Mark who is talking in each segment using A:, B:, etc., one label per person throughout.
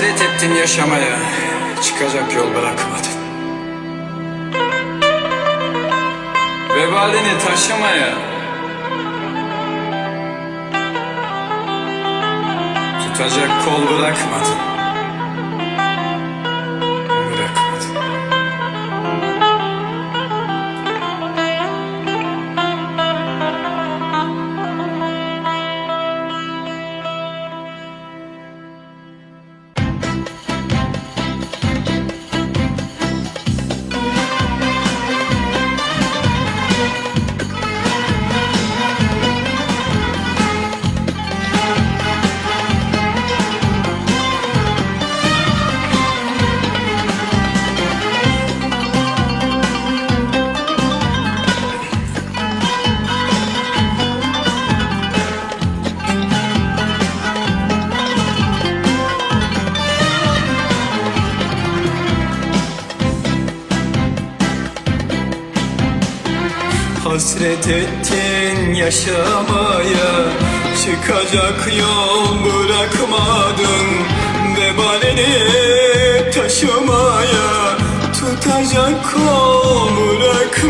A: Hasret ettin yaşamaya, çıkacak yol bırakmadın. Vebalini taşımaya, tutacak kol bırakmadın.
B: Hasret ettin yaşamaya Çıkacak yol bırakmadın. Vebalini taşımaya Tutacak kol bırakmadın.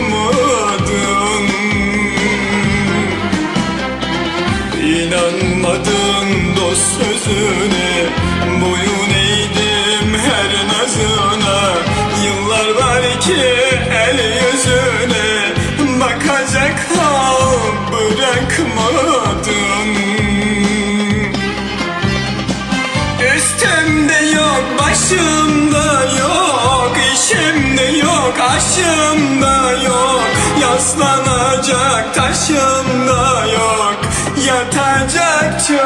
B: İnanmadın dost sözüne Boyun eğdim her nazına. Yıllar var ki el bırakmadın Üstümde yok, başımda yok, işimde yok, aşımda yok, yaslanacak taşımda yok, yatacak çöl,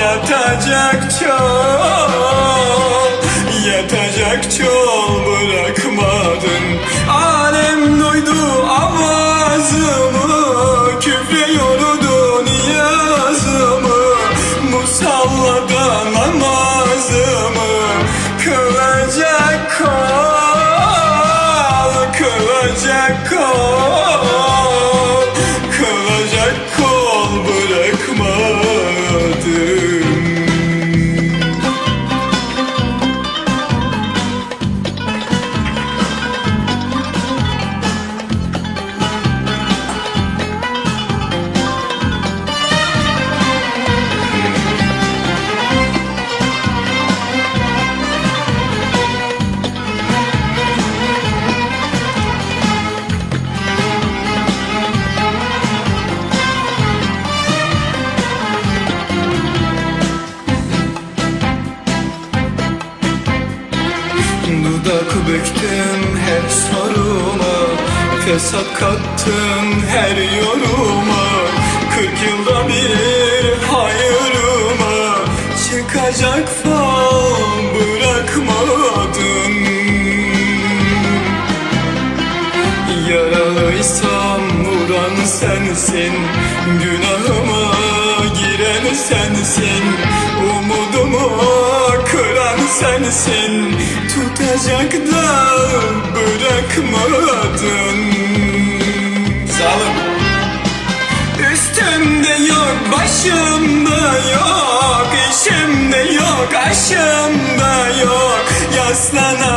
B: yatacak çöl, yatacak çöl Dudak büktüm her soruma Fesat kattım her yoruma. Kırk yılda bir hayırıma Çıkacak fal bırakmadın. Yaralıysam vuran sensin Günahıma giren sensin. Umudumu kıran sensin Tutacak da bırakmadın.
A: Zalim.
B: Üstümde yok, başımda yok, işimde yok, aşımda yok, yaslanacak